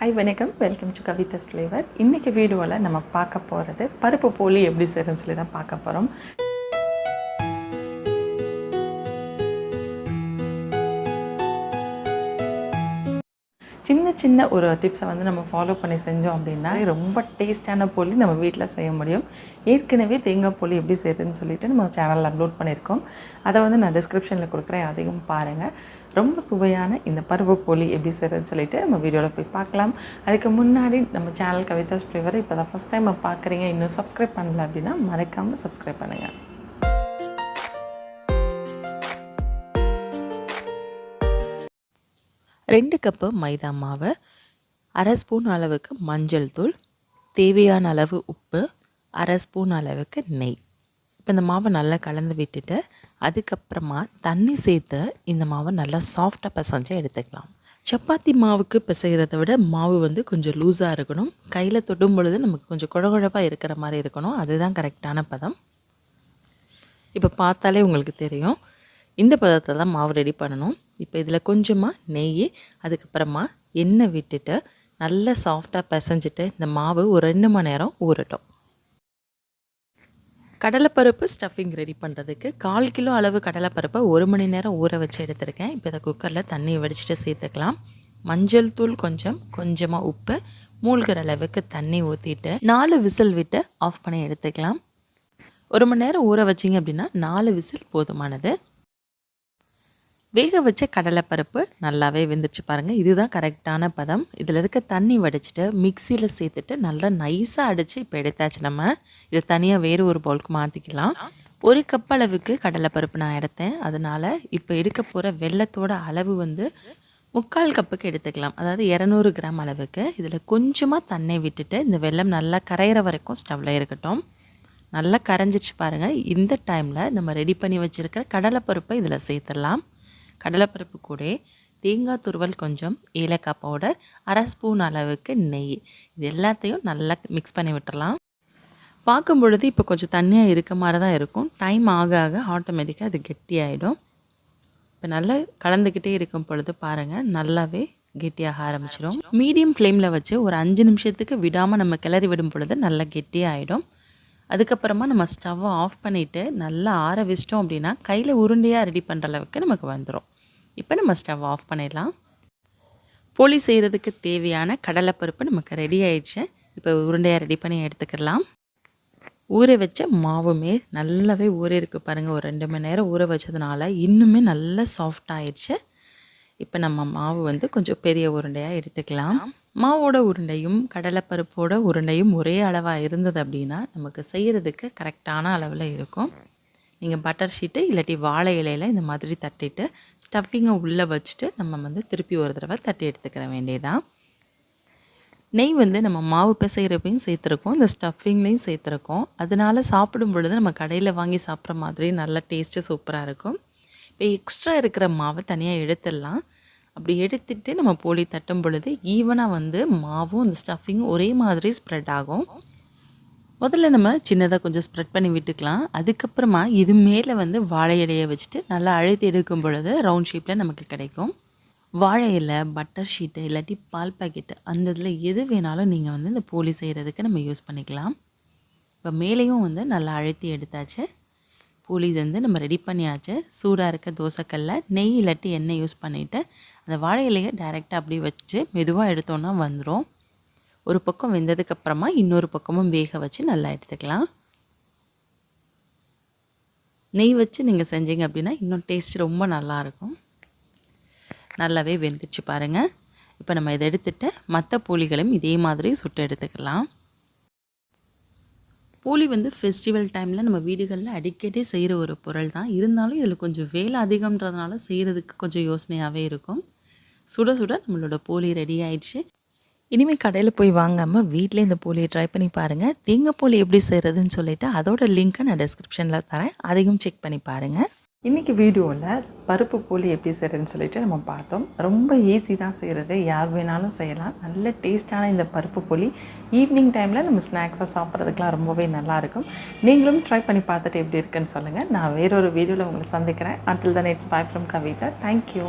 Hi வணக்கம். Welcome to Kavidas flavour இன்றைக்கி வீடியோவில் நம்ம பார்க்க போகிறது பருப்பு போலி எப்படி செய்கிறேன்னு சொல்லி தான் பார்க்க போகிறோம் சின்ன சின்ன ஒரு டிப்ஸை வந்து நம்ம ஃபாலோ பண்ணி செஞ்சோம் அப்படின்னா ரொம்ப டேஸ்டான போலி நம்ம வீட்டில் செய்ய முடியும். ஏற்கனவே தேங்காய் போலி எப்படி செய்யுதுன்னு சொல்லிட்டு நம்ம சேனலில் அப்லோட் பண்ணியிருக்கோம். அதை வந்து நான் டிஸ்கிரிப்ஷனில் கொடுக்குறேன். அதையும் பாருங்கள் ரொம்ப சுவையான இந்த பருப்பு போலி எப்படி செய்கிறதுன்னு சொல்லிட்டு நம்ம வீடியோவில் போய் பார்க்கலாம். அதுக்கு முன்னாடி நம்ம சேனல் கவிதா ஃப்ளேவர் இப்போ தான் ஃபஸ்ட் டைம் பார்க்குறீங்க இன்னும் சப்ஸ்கிரைப் பண்ணல அப்படின்னா மறக்காமல் சப்ஸ்கிரைப் பண்ணுங்கள் ரெண்டு கப்பு மைதா மாவு அரை ஸ்பூன் அளவுக்கு மஞ்சள் தூள் தேவையான அளவு உப்பு அரை ஸ்பூன் அளவுக்கு நெய். இப்போ இந்த மாவை நல்லா கலந்து விட்டுட்டு அதுக்கப்புறமா தண்ணி சேர்த்து இந்த மாவை நல்லா சாஃப்டாக பசஞ்சு எடுத்துக்கலாம். சப்பாத்தி மாவுக்கு பிசைகிறத விட மாவு வந்து கொஞ்சம் லூஸாக இருக்கணும். கையில் தொடும் பொழுது நமக்கு கொஞ்சம் குழகுழப்பாக இருக்கிற மாதிரி இருக்கணும். அதுதான் கரெக்டான பதம். இப்போ பார்த்தாலே உங்களுக்கு தெரியும். இந்த பதத்தில் தான் மாவு ரெடி பண்ணணும். இப்போ இதில் கொஞ்சமாக நெய் அதுக்கப்புறமா எண்ணெய் விட்டுட்டு நல்லா சாஃப்டாக பிசைஞ்சிட்டு இந்த மாவு ஒரு ரெண்டு மணி நேரம் ஊறட்டும். கடலைப்பருப்பு ஸ்டஃபிங் ரெடி பண்ணுறதுக்கு கால் கிலோ அளவு கடலைப்பருப்பை ஒரு மணி நேரம் ஊற வச்சு எடுத்திருக்கேன். இப்போ இதை குக்கரில் தண்ணி வடிச்சிட்டு சேர்த்துக்கலாம். மஞ்சள் தூள் கொஞ்சம் கொஞ்சமாக உப்பு மூழ்கிற அளவுக்கு தண்ணி ஊற்றிட்டு நாலு விசில் விட்டு ஆஃப் பண்ணி எடுத்துக்கலாம். ஒரு மணி நேரம் ஊற வச்சிங்க அப்படின்னா நாலு விசில் போதுமானது. வேக வச்ச கடலைப்பருப்பு நல்லாவே வெந்துச்சு பாருங்கள் இதுதான் கரெக்டான பதம். இதில் இருக்க தண்ணி வடிச்சிட்டு மிக்சியில் சேர்த்துட்டு நல்லா நைஸாக அடித்து இப்போ எடுத்தாச்சு நம்ம. இதை தனியாக வேறு ஒரு பவுலுக்கு மாற்றிக்கலாம் ஒரு கப் அளவுக்கு கடலைப்பருப்பு நான் எடுத்தேன். அதனால் இப்போ எடுக்க போகிற வெள்ளத்தோட அளவு வந்து முக்கால் கப்புக்கு எடுத்துக்கலாம். அதாவது இரநூறு கிராம் அளவுக்கு. இதில் கொஞ்சமாக தண்ணி விட்டுட்டு இந்த வெள்ளம் நல்லா கரையிற வரைக்கும் ஸ்டவ்வில் இருக்கட்டும். நல்லா கரைஞ்சிச்சு பாருங்கள் இந்த டைமில் நம்ம ரெடி பண்ணி வச்சுருக்கிற கடலைப்பருப்பை இதில் சேர்த்துடலாம். கடலைப்பருப்பு கூட தேங்காய் துருவல் கொஞ்சம் ஏலக்காய் பவுடர் அரை ஸ்பூன் அளவுக்கு நெய். இது எல்லாத்தையும் நல்லா மிக்ஸ் பண்ணி விட்டுடலாம் பார்க்கும் பொழுது இப்போ கொஞ்சம் தண்ணியாக இருக்க மாதிரி தான் இருக்கும். டைம் ஆக ஆக ஆட்டோமேட்டிக்காக அது கெட்டியாகிடும் இப்போ நல்லா கலந்துக்கிட்டே இருக்கும் பொழுது பாருங்கள் நல்லாவே கெட்டியாக ஆரம்பிச்சிடும் மீடியம் ஃப்ளேமில் வச்சு ஒரு அஞ்சு நிமிஷத்துக்கு விடாமல் நம்ம கிளறி விடும் பொழுது நல்லா கெட்டியாகிடும் அதுக்கப்புறமா நம்ம ஸ்டவ்வை ஆஃப் பண்ணிவிட்டு நல்லா ஆற வச்சிட்டோம் அப்படின்னா கையில் உருண்டையாக ரெடி பண்ணுற அளவுக்கு நமக்கு வந்துடும் இப்போ நம்ம ஸ்டவ் ஆஃப் பண்ணிடலாம். போலி செய்கிறதுக்கு தேவையான கடலைப்பருப்பு நமக்கு ரெடி ஆயிடுச்சு. இப்போ உருண்டையாக ரெடி பண்ணி எடுத்துக்கலாம். ஊற வச்ச மாவுமே நல்லாவே ஊற இருக்குது பாருங்கள் ஒரு ரெண்டு மணி நேரம் ஊற வச்சதுனால இன்னுமே நல்லா சாஃப்ட் ஆயிடுச்சு. இப்போ நம்ம மாவு வந்து கொஞ்சம் பெரிய உருண்டையாக எடுத்துக்கலாம். மாவோட உருண்டையும் கடலைப்பருப்போட உருண்டையும் ஒரே அளவாக இருந்தது அப்படின்னா நமக்கு செய்கிறதுக்கு கரெக்டான அளவில் இருக்கும். நீங்கள் பட்டர் ஷீட்டு இல்லாட்டி வாழை இலையில் இந்த மாதிரி தட்டிட்டு ஸ்டஃபிங்கை உள்ளே வச்சுட்டு நம்ம வந்து திருப்பி ஒரு தடவை தட்டி எடுத்துக்கிற வேண்டியதான் நெய் வந்து நம்ம மாவு பிசைகிறப்பையும் சேர்த்துருக்கோம் இந்த ஸ்டஃபிங்லேயும் சேர்த்துருக்கோம். அதனால் சாப்பிடும் பொழுது நம்ம கடையில் வாங்கி சாப்பிட்ற மாதிரி நல்ல டேஸ்ட்டு சூப்பராக இருக்கும். இப்போ எக்ஸ்ட்ரா இருக்கிற மாவை தனியாக எடுத்துடலாம். அப்படி எடுத்துகிட்டு நம்ம போலி தட்டும் பொழுது ஈவனாக வந்து மாவும் அந்த ஸ்டஃபிங்கும் ஒரே மாதிரி ஸ்ப்ரெட் ஆகும். முதல்ல நம்ம சின்னதாக கொஞ்சம் ஸ்ப்ரெட் பண்ணி விட்டுக்கலாம். அதுக்கப்புறமா இது மேலே வந்து வாழை இலையை வச்சுட்டு நல்லா அழுத்தி எடுக்கும் பொழுது ரவுண்ட் ஷேப்பில் நமக்கு கிடைக்கும். வாழை இலை பட்டர் ஷீட்டு இல்லாட்டி பால் பாக்கெட்டு அந்த இதில் எது வேணாலும் நீங்கள் வந்து இந்த போலி செய்கிறதுக்கு நம்ம யூஸ் பண்ணிக்கலாம். இப்போ மேலேயும் வந்து நல்லா அழுத்தி எடுத்தாச்சு. பூலி வந்து நம்ம ரெடி பண்ணியாச்சு. சூடாக இருக்க தோசைக்கல்ல நெய் இல்லாட்டி எண்ணெய் யூஸ் பண்ணிவிட்டு அந்த வாழை இலையை டைரெக்டாக அப்படியே வச்சு மெதுவாக எடுத்தோன்னா வந்துடும் ஒரு பக்கம் வெந்ததுக்கப்புறமா இன்னொரு பக்கமும் வேக வச்சு நல்லா எடுத்துக்கலாம். நெய் வச்சு நீங்கள் செஞ்சீங்க அப்படின்னா இன்னும் டேஸ்ட் ரொம்ப நல்லாயிருக்கும் நல்லாவே வெந்துச்சு பாருங்கள் இப்போ நம்ம இதை எடுத்துகிட்டு மற்ற பூலிகளையும் இதே மாதிரி சுட்டு எடுத்துக்கலாம். போலி வந்து ஃபெஸ்டிவல் டைமில் நம்ம வீடுகளில் அடிக்கடி செய்கிற ஒரு பொருள் தான் இருந்தாலும் இதில் கொஞ்சம் வேலை அதிகம்ன்றதுனால செய்கிறதுக்கு கொஞ்சம் யோசனையாகவே இருக்கும். சுட சுட நம்மளோட போலி ரெடி ஆயிடுச்சு. இனிமேல் கடையில் போய் வாங்காமல் வீட்டிலே இந்த போலியை ட்ரை பண்ணி பாருங்கள் தேங்காய் போலி எப்படி செய்கிறதுன்னு சொல்லிவிட்டு அதோட லிங்க்கை நான் டிஸ்கிரிப்ஷனில் தரேன். அதையும் செக் பண்ணி பாருங்கள் இன்றைக்கி வீடியோவில் பருப்பு போலி எப்படி செய்கிறதுன்னு சொல்லிட்டு நம்ம பார்த்தோம். ரொம்ப ஈஸி தான் செய்கிறது யார் வேணாலும் செய்யலாம். நல்ல டேஸ்டான இந்த பருப்பு போலி ஈவினிங் டைமில் நம்ம ஸ்நாக்ஸாக சாப்பிட்றதுக்கெலாம் ரொம்பவே நல்லாயிருக்கும் நீங்களும் ட்ரை பண்ணி பார்த்துட்டு எப்படி இருக்குன்னு சொல்லுங்கள் நான் வேறொரு வீடியோவில் உங்களை சந்திக்கிறேன். Until then it's bye from Kavitha thank you